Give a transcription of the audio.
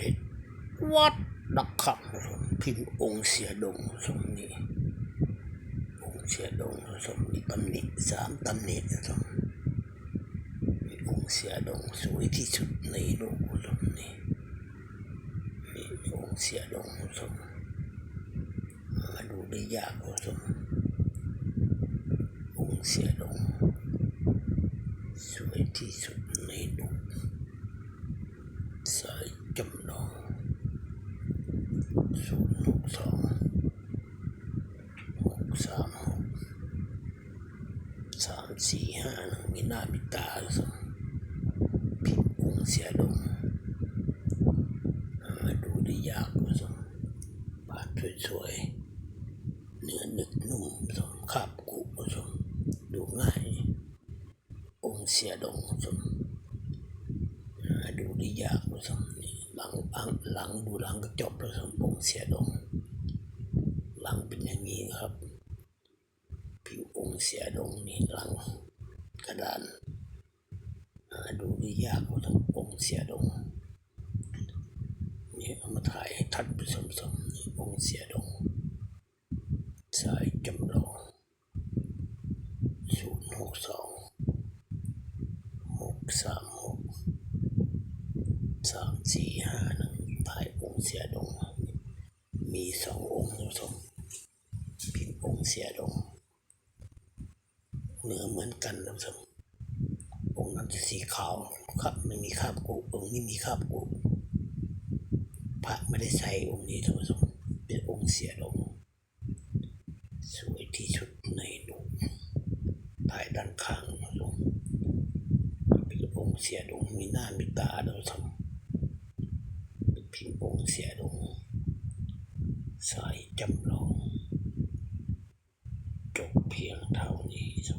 เด็ดวัดดักขับพิมพ์องค์เสียดงสมนี้องค์เสียดงสมนี้ตำหนิสามตำหนิสมนี่องค์เสียดงสวยที่สุดในโลกสมนี้นี่องค์เสียดงสมหาดูได้ยากสมองค์เสียดงสวยที่สุดในโลก สายจำลอง ศูนย์หกสองหกสามหกสามสี่ห้าหนึ่งมีหน้ามีตาสองพิมพ์องเสียดงหาดูได้ยากสองบาดสวยๆเนื้อหนึกนุ่มสองคาบกุสองดูง่าย องเสียดงสองหาดูได้ยากเลยสันี่ หลังหลังดูหลังก็จบแล้วสัมปงเสียลงหลังเป็นอย่างนี้ครับ ผิวองเสียลงนี่หลังกระดานหาดูได้ยากเลยสัมปงเสียลงนี่เอามาถ่ายให้ทัดไปสมๆนี่องเสียลงสายจำลองศูนย์หกสองหกสามหกสามสี่ห้าหนึ่ง องค์เสียดง มีสององค์นะสมพิมพ์องค์เสียดงเนื้อเหมือนกันนะสมองค์นั้นจะสีขาวครับไม่มีคราบกุองค์นี้มีคราบกุพระไม่ได้ใส่องค์นี้ท่านผู้ชมเป็นองค์เสียดงสวยที่สุดในโลกภายด้านข้างนะสมเป็นองค์เสียดงมีหน้ามีตาท่านผู้ชม พิมพ์องค์เสียดงสายจำลอง จบเพียงเท่านี้